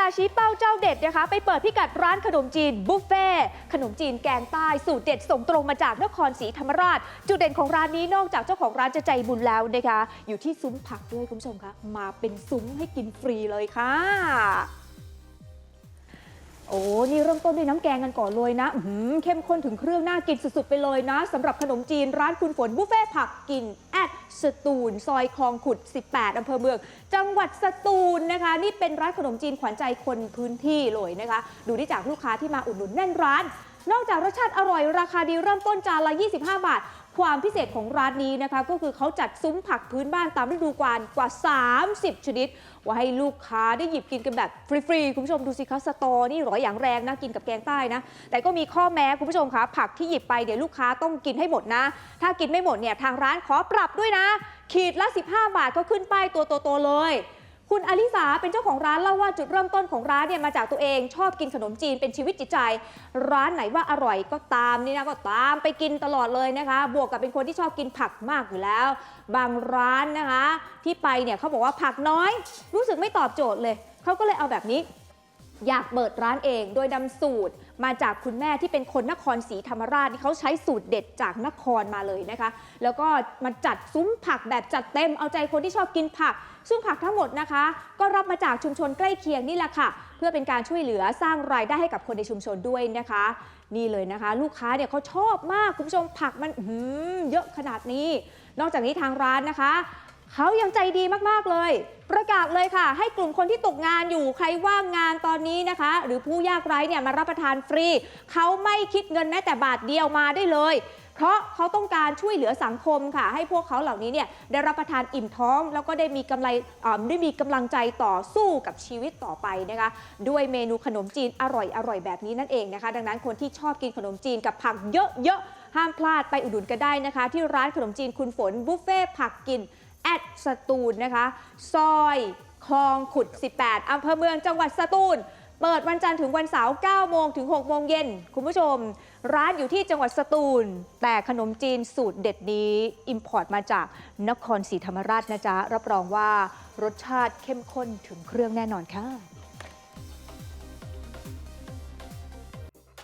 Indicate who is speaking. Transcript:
Speaker 1: ลาชี้เป้าเจ้าเด็ดนะคะ ไปเปิดพิกัดร้านขนมจีนบุฟเฟ่ขนมจีนแกงใต้สูตรเด็ดส่งตรงมาจากนครศรีธรรมราช จุดเด่นของร้านนี้นอกจากเจ้าของร้านจะใจบุญแล้วนะคะ อยู่ที่ซุ้มผักด้วยคุณผู้ชมคะมาเป็นซุ้มให้กินฟรีเลยค่ะโอ้ นี่เริ่มต้นด้วยน้ำแกงกันก่อนเลยนะเข้มข้นถึงเครื่องน่ากินสุดๆไปเลยนะสำหรับขนมจีนร้านคุณฝนบุฟเฟ่ผักกิน สตูล ซอยคลองขุด 18 อำเภอเมือง จังหวัดสตูลนะคะ นี่เป็นร้านขนมจีนขวัญใจคนพื้นที่เลยนะคะ ดูได้จากลูกค้าที่มาอุดหนุนแน่นร้าน นอกจากรสชาติอร่อยราคาดีเริ่มต้นจานละ 25 บาท ความพิเศษของร้านนี้นะคะก็คือเขาจัดซุ้มผักพื้นบ้านตามฤดูกาลกว่า 30 ชนิดไว่าให้ลูกค้าได้หยิบกินกันแบบฟรีๆคุณผู้ชมดูสิคะสตอนี่ร้อยอย่างแรงนะกินกับแกงใต้นะ แต่ก็มีข้อแม้คุณผู้ชมคะผักที่หยิบไปเดี๋ยวลูกค้าต้องกินให้หมดนะ ถ้ากินไม่หมดเนี่ยทางร้านขอปรับด้วยนะ ขีดละ 15 บาทก็ขึ้นป้ายตัวโตๆเลย คุณอลิสาเป็นเจ้าของร้านเล่าว่าจุดเริ่มต้นของร้านเนี่ยมาจากตัวเองชอบกินขนมจีนเป็นชีวิตจิตใจ ร้านไหนว่าอร่อยก็ตามนี่นะก็ตามไปกินตลอดเลยนะคะ บวกกับเป็นคนที่ชอบกินผักมากอยู่แล้ว บางร้านนะคะ ที่ไปเนี่ยเขาบอกว่าผักน้อย รู้สึกไม่ตอบโจทย์เลยเขาก็เลยเอาแบบนี้ อยากเปิดร้านเอง โดยนำสูตรมาจากคุณแม่ที่เป็นคนนครศรีธรรมราชที่เขาใช้สูตรเด็ดจากนครมาเลยนะคะ แล้วก็มาจัดซุ้มผักแบบจัดเต็มเอาใจคนที่ชอบกินผัก ซึ่งผักทั้งหมดนะคะ ก็รับมาจากชุมชนใกล้เคียงนี่แหละค่ะ เพื่อเป็นการช่วยเหลือสร้างรายได้ให้กับคนในชุมชนด้วยนะคะ นี่เลยนะคะ ลูกค้าเนี่ยเขาชอบมากคุณผู้ชมผักมันเยอะขนาดนี้ นอกจากนี้ทางร้านนะคะ เขายังใจดีมากๆเลย ประกาศเลยค่ะ ให้กลุ่มคนที่ตกงานอยู่ใครว่างงานตอนนี้นะคะ หรือผู้ยากไร้เนี่ยมารับประทานฟรี เขาไม่คิดเงินแม้แต่บาทเดียวมาได้เลย เพราะเขาต้องการช่วยเหลือสังคมค่ะ ให้พวกเขาเหล่านี้เนี่ยได้รับประทานอิ่มท้อง แล้วก็ได้มีกำไรได้มีกำลังใจต่อสู้กับชีวิตต่อไปนะคะ ด้วยเมนูขนมจีนอร่อยอร่อยแบบนี้นั่นเองนะคะ ดังนั้นคนที่ชอบกินขนมจีนกับผักเยอะๆห้ามพลาดไปอุดหนุนกันได้นะคะ ที่ร้านขนมจีนคุณฝนบุฟเฟ่ผักกิน แอดสตูลนะคะ ซอยคลองขุด 18 อำเภอเมืองจังหวัดสตูล เปิดวันจันทร์ถึงวันเสาร์9โมงถึง6โมงเย็น คุณผู้ชม ร้านอยู่ที่จังหวัดสตูล แต่ขนมจีนสูตรเด็ดนี้อิมพอร์ตมาจากนครศรีธรรมราชนะจ๊ะ รับรองว่ารสชาติเข้มข้นถึงเครื่องแน่นอนค่ะ